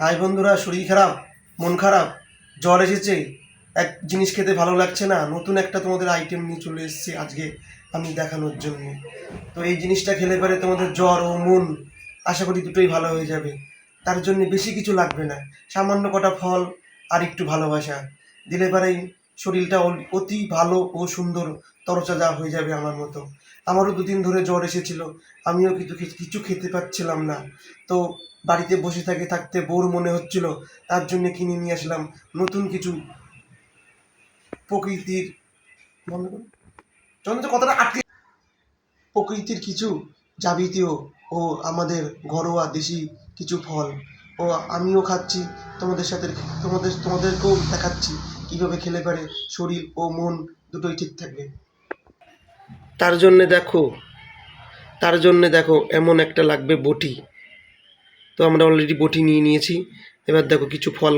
High বন্ধুরা, শরীর খারাপ, মন খারাপ, জ্বর এসেছে। এক জিনিস খেতে ভালো লাগছে না, নতুন একটা তোমাদের আইটেম নিয়ে চলে এসেছি আজকে আমি দেখানোর জন্য। তো এই জিনিসটা খেলে পরে তোমাদের জ্বর ও মন, আশা করি দুটোই ভালো হয়ে যাবে। তার জন্য বেশি কিছু লাগবে না, সামান্য কটা ফল আর একটু ভালোবাসা। দিলে পরেই শরীরটা অতি ভালো ও সুন্দর তরতাজা হয়ে যাবে আমার মতো। আমারও দুদিন ধরে জ্বর এসেছিল। আমিও কিছু কিছু খেতে পাচ্ছিলাম না। তো বাড়িতে বসে থাকে থাকতে বোর মনে হচ্ছিল। তার জন্য কিনে নিয়ে আসলাম নতুন কিছু প্রকৃতির বন্ধ। চন্দ্র কথাটা আটকে প্রকৃতির কিছু যাবতীয় ও আমাদের ঘরোয়া দেশি কিছু ফল। ও আমিও খাচ্ছি, তোমাদের সাথে তোমাদের তোমাদেরকেও দেখাচ্ছি কীভাবে খেলে পারে শরীর ও মন দুটোই ঠিক থাকবে। তার জন্যে দেখো, তার জন্যে দেখো, এমন একটা লাগবে বটি। তো আমরা অলরেডি বটি নিয়ে নিয়েছি। এবার দেখো কিছু ফল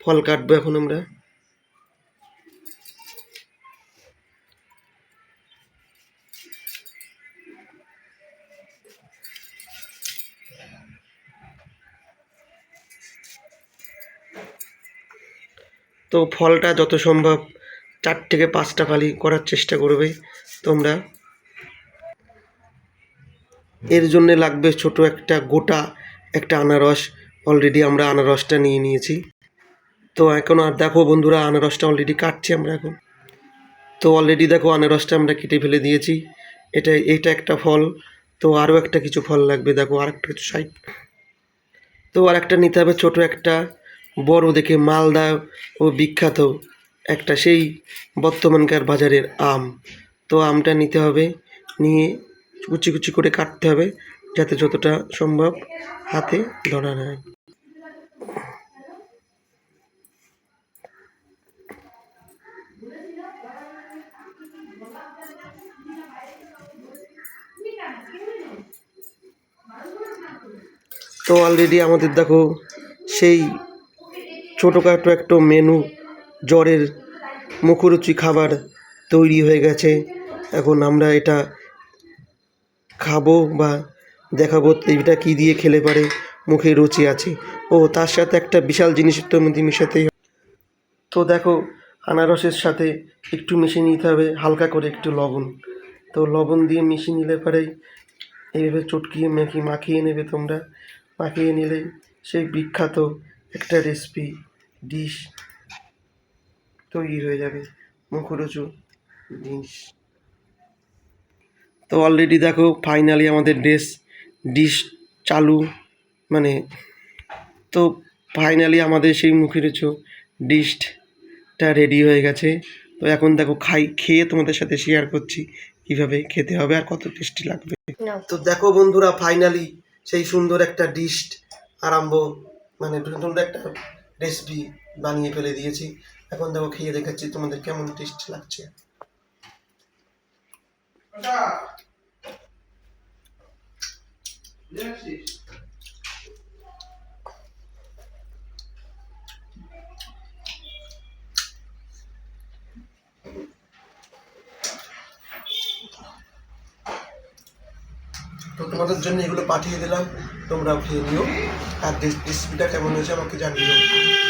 ফল কাটবো এখন আমরা। তো ফলটা যত সম্ভব চার থেকে পাঁচটা ফালি করার চেষ্টা করবে তোমরা। এর জন্য লাগবে ছোট একটা গোটা, একটা আনারস। অলরেডি আমরা আনারসটা নিয়ে নিয়েছি। তো এখন আর দেখো বন্ধুরা, আনারসটা অলরেডি কাটছি আমরা এখন। তো অলরেডি দেখো আনারসটা আমরা কেটে ফেলে দিয়েছি। এটা এটা একটা ফল। তো আরও একটা কিছু ফল লাগবে দেখো আর একটা কিছু সাইড। তো আর একটা নিতে হবে ছোটো একটা। বড় দেখে মালদা ও বিখ্যাত। একটা সেই বর্তমানকার বাজারের আম। তো আমটা নিতে হবে, নিয়ে কুচি কুচি করে কাটতে হবে যাতে যতটা সম্ভব হাতে ধরা যায় তো অলরেডি আমাদের দেখো সেই ছোটোখাটো একটা মেনু জ্বরের মুখরুচি খাবার তৈরি হয়ে গেছে। এখন আমরা এটা খাব বা দেখাবো এটা কী দিয়ে খেলে পারে, মুখে রুচি আছে। ও, তার সাথে একটা বিশাল জিনিস তো মধ্যে মিশাতেই তো দেখো, আনারসের সাথে একটু মিশিয়ে নিতে হবে, হালকা করে একটু লবণ। তো লবণ দিয়ে মিশিয়ে নিলে পরেই এইভাবে চটকিয়ে মেখি মাখিয়ে নেবে তোমরা। মাখিয়ে নিলে সেই বিখ্যাত একটা রেসিপি ডিশ তৈরি হয়ে যাবে মুখরোচু ডিশ তো অলরেডি দেখো ফাইনালি আমাদের ড্রেস ডিশ চালু মানে তো ফাইনালি আমাদের সেই মুখরোচু ডিশটা রেডি হয়ে গেছে। তো এখন দেখো খাই খেয়ে তোমাদের সাথে শেয়ার করছি কীভাবে খেতে হবে আর কত টেস্টি লাগবে। তো দেখো বন্ধুরা ফাইনালি সেই সুন্দর একটা ডিশ আরম্ভ মানে সুন্দর একটা রেসিপি বানিয়ে ফেলে দিয়েছি। এখন দেখো খেয়ে দেখাচ্ছি তোমাদের কেমন টেস্ট লাগছে? তো তোমাদের জন্য এগুলো পাঠিয়ে দিলাম তোমরাও খেয়ে নিও। আর রেসিপিটা কেমন হয়েছে আমাকে জানিও।